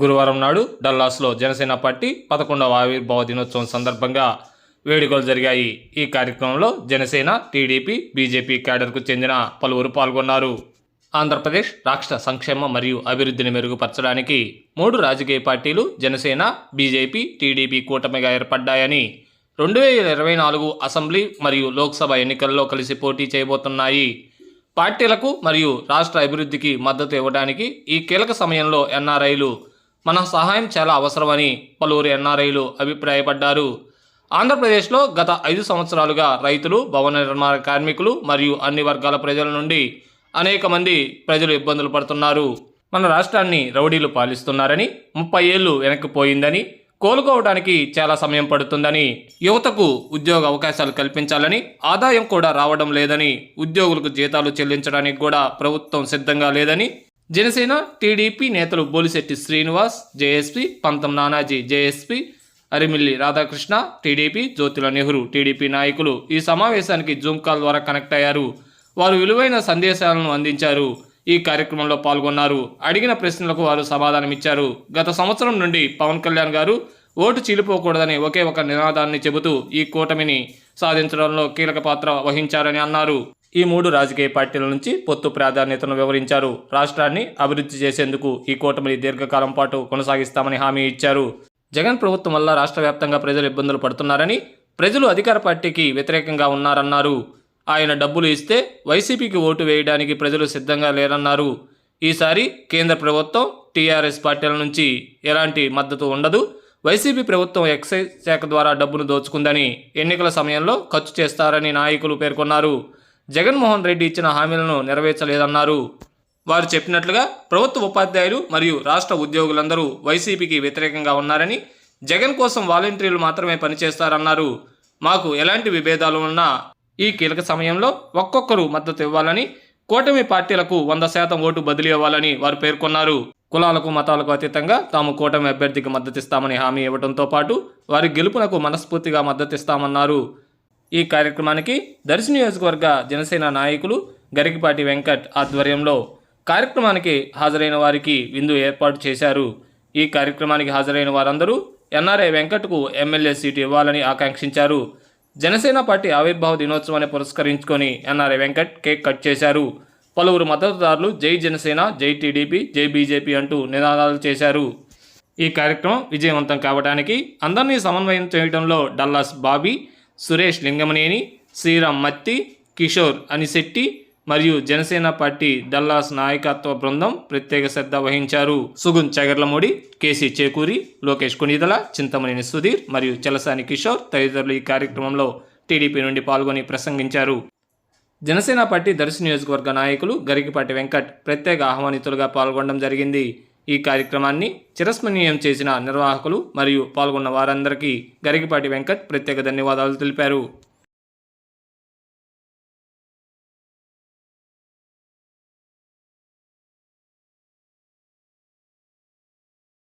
గురువారం నాడు డల్లాస్లో జనసేన పార్టీ పదకొండవ ఆవిర్భావ దినోత్సవం సందర్భంగా వేడుకలు జరిగాయి. ఈ కార్యక్రమంలో జనసేన టీడీపీ బీజేపీ క్యాడర్కు చెందిన పలువురు పాల్గొన్నారు. ఆంధ్రప్రదేశ్ రాష్ట్ర సంక్షేమ మరియు అభివృద్ధిని మెరుగుపరచడానికి మూడు రాజకీయ పార్టీలు జనసేన బీజేపీ టీడీపీ కూటమిగా ఏర్పడ్డాయని రెండు వేల ఇరవై నాలుగు అసెంబ్లీ మరియు లోక్సభ ఎన్నికల్లో కలిసి పోటీ చేయబోతున్నాయి. పార్టీలకు మరియు రాష్ట్ర అభివృద్ధికి మద్దతు ఇవ్వడానికి ఈ కీలక సమయంలో ఎన్ఆర్ఐలు మన సహాయం చాలా అవసరమని పలువురు ఎన్ఆర్ఐలు అభిప్రాయపడ్డారు. ఆంధ్రప్రదేశ్లో గత ఐదు సంవత్సరాలుగా రైతులు భవన నిర్మాణ కార్మికులు మరియు అన్ని వర్గాల ప్రజల నుండి అనేక మంది ప్రజలు ఇబ్బందులు పడుతున్నారు. మన రాష్ట్రాన్ని రౌడీలు పాలిస్తున్నారని ముప్పై ఏళ్ళు వెనక్కిపోయిందని కోలుకోవడానికి చాలా సమయం పడుతుందని యువతకు ఉద్యోగ అవకాశాలు కల్పించాలని ఆదాయం కూడా రావడం లేదని ఉద్యోగులకు జీతాలు చెల్లించడానికి కూడా ప్రభుత్వం సిద్ధంగా లేదని జనసేన టీడీపీ నేతలు Bolisetti Srinivas JSP Pantham Nanaji JSP Arimilli Radhakrishna TDP Jyothula Nehru TDP నాయకులు ఈ సమావేశానికి జూమ్ కాల్ ద్వారా కనెక్ట్ అయ్యారు. వారు విలువైన సందేశాలను అందించారు. ఈ కార్యక్రమంలో పాల్గొన్నారు. అడిగిన ప్రశ్నలకు వారు సమాధానమిచ్చారు గత సంవత్సరం నుండి పవన్ కళ్యాణ్ గారు ఓటు చీలిపోకూడదని ఒకే ఒక నినాదాన్ని చెబుతూ ఈ కూటమిని సాధించడంలో కీలక పాత్ర వహించారని అన్నారు. ఈ మూడు రాజకీయ పార్టీల నుంచి పొత్తు ప్రాధాన్యతను వివరించారు. రాష్ట్రాన్ని అభివృద్ధి చేసేందుకు ఈ కూటమిని దీర్ఘకాలం పాటు కొనసాగిస్తామని హామీ ఇచ్చారు. జగన్ ప్రభుత్వం వల్ల రాష్ట్ర వ్యాప్తంగా ప్రజలు ఇబ్బందులు పడుతున్నారని ప్రజలు అధికార పార్టీకి వ్యతిరేకంగా ఉన్నారన్నారు. ఆయన డబ్బులు ఇస్తే వైసీపీకి ఓటు వేయడానికి ప్రజలు సిద్ధంగా లేరన్నారు. ఈసారి కేంద్ర ప్రభుత్వం టీఆర్ఎస్ పార్టీల నుంచి ఎలాంటి మద్దతు ఉండదు. వైసీపీ ప్రభుత్వం ఎక్సైజ్ శాఖ ద్వారా డబ్బును దోచుకుందని ఎన్నికల సమయంలో ఖర్చు చేస్తారని నాయకులు పేర్కొన్నారు. జగన్మోహన్ రెడ్డి ఇచ్చిన హామీలను నెరవేర్చలేదన్నారు. వారు చెప్పినట్లుగా ప్రభుత్వ ఉపాధ్యాయులు మరియు రాష్ట్ర ఉద్యోగులందరూ వైసీపీకి వ్యతిరేకంగా ఉన్నారని జగన్ కోసం వాలంటీర్లు మాత్రమే పనిచేస్తారన్నారు. మాకు ఎలాంటి విభేదాలు ఉన్నా ఈ కీలక సమయంలో ఒక్కొక్కరు మద్దతు ఇవ్వాలని కూటమి పార్టీలకు వంద శాతం ఓటు బదిలీ ఇవ్వాలని వారు పేర్కొన్నారు. కులాలకు మతాలకు అతీతంగా తాము కూటమి అభ్యర్థికి మద్దతిస్తామని హామీ ఇవ్వడంతో పాటు వారి గెలుపునకు మనస్ఫూర్తిగా మద్దతిస్తామన్నారు. ఈ కార్యక్రమానికి దర్శి నియోజకవర్గ జనసేన నాయకులు గరికిపాటి వెంకట్ ఆధ్వర్యంలో కార్యక్రమానికి హాజరైన వారికి విందు ఏర్పాటు చేశారు. ఈ కార్యక్రమానికి హాజరైన వారందరూ ఎన్ఆర్ఐ వెంకట్కు ఎమ్మెల్యే సీటు ఇవ్వాలని ఆకాంక్షించారు. జనసేన పార్టీ ఆవిర్భావ దినోత్సవాన్ని పురస్కరించుకొని ఎన్ఆర్ఐ వెంకట్ కేక్ కట్ చేశారు. పలువురు మద్దతుదారులు జై జనసేన జై టీడీపీ జై బీజేపీ అంటూ నినాదాలు చేశారు. ఈ కార్యక్రమం విజయవంతం కావడానికి అందరినీ సమన్వయం చేయడంలో డల్లాస్ బాబీ సురేష్ లింగమనేని శ్రీరామ్ మత్తి కిషోర్ అనిశెట్టి మరియు జనసేన పార్టీ దల్లాస్ నాయకత్వ బృందం ప్రత్యేక శ్రద్ధ వహించారు. సుగున్ చగర్లమూడి కేసీ చేకూరి లోకేష్ కొనిదల చింతమనేని సుధీర్ మరియు చలసాని కిషోర్ తదితరులు ఈ కార్యక్రమంలో టీడీపీ నుండి పాల్గొని ప్రసంగించారు. జనసేన పార్టీ దర్శి నియోజకవర్గ నాయకులు గరికిపాటి వెంకట్ ప్రత్యేక ఆహ్వానితులుగా పాల్గొనడం జరిగింది. ఈ కార్యక్రమాన్ని చిరస్మరణీయం చేసిన నిర్వాహకులు మరియు పాల్గొన్న వారందరికీ గరికిపాటి వెంకట్ ప్రత్యేక ధన్యవాదాలు తెలిపారు.